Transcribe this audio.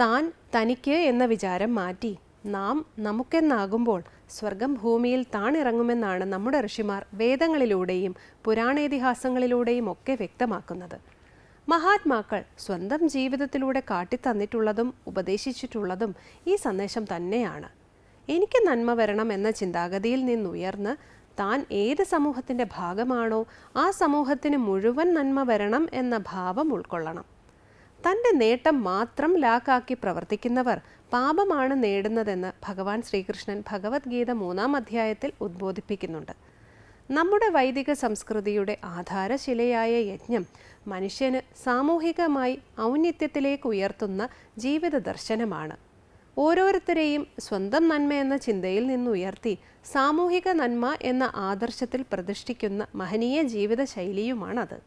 താൻ തനിക്ക് എന്ന വിചാരം മാറ്റി. നാം നമുക്കെന്നാകുമ്പോൾ സ്വർഗം ഭൂമിയിൽ താണിറങ്ങുമെന്നാണ് നമ്മുടെ ഋഷിമാർ വേദങ്ങളിലൂടെയും പുരാണേതിഹാസങ്ങളിലൂടെയും ഒക്കെ വ്യക്തമാക്കുന്നത്. മഹാത്മാക്കൾ സ്വന്തം ജീവിതത്തിലൂടെ കാട്ടിത്തന്നിട്ടുള്ളതും ഉപദേശിച്ചിട്ടുള്ളതും ഈ സന്ദേശം തന്നെയാണ്. എനിക്ക് നന്മ വരണം എന്ന ചിന്താഗതിയിൽ നിന്നുയർന്ന് താൻ ഏത് സമൂഹത്തിന്റെ ഭാഗമാണോ ആ സമൂഹത്തിന് മുഴുവൻ നന്മ വരണം എന്ന ഭാവം ഉൾക്കൊള്ളണം. തന്റെ നേട്ടം മാത്രം ലാക്കാക്കി പ്രവർത്തിക്കുന്നവർ പാപമാണ് നേടുന്നതെന്ന് ഭഗവാൻ ശ്രീകൃഷ്ണൻ ഭഗവത്ഗീത മൂന്നാം അധ്യായത്തിൽ ഉദ്ബോധിപ്പിക്കുന്നുണ്ട്. നമ്മുടെ വൈദിക സംസ്കൃതിയുടെ ആധാരശിലയായ യജ്ഞം മനുഷ്യന് സാമൂഹികമായി ഔന്നിത്യത്തിലേക്ക് ഉയർത്തുന്ന ജീവിത ദർശനമാണ്. ഓരോരുത്തരെയും സ്വന്തം നന്മ എന്ന ചിന്തയിൽ നിന്നുയർത്തി സാമൂഹിക നന്മ എന്ന ആദർശത്തിൽ പ്രതിഷ്ഠിക്കുന്ന മഹനീയ ജീവിത ശൈലിയുമാണത്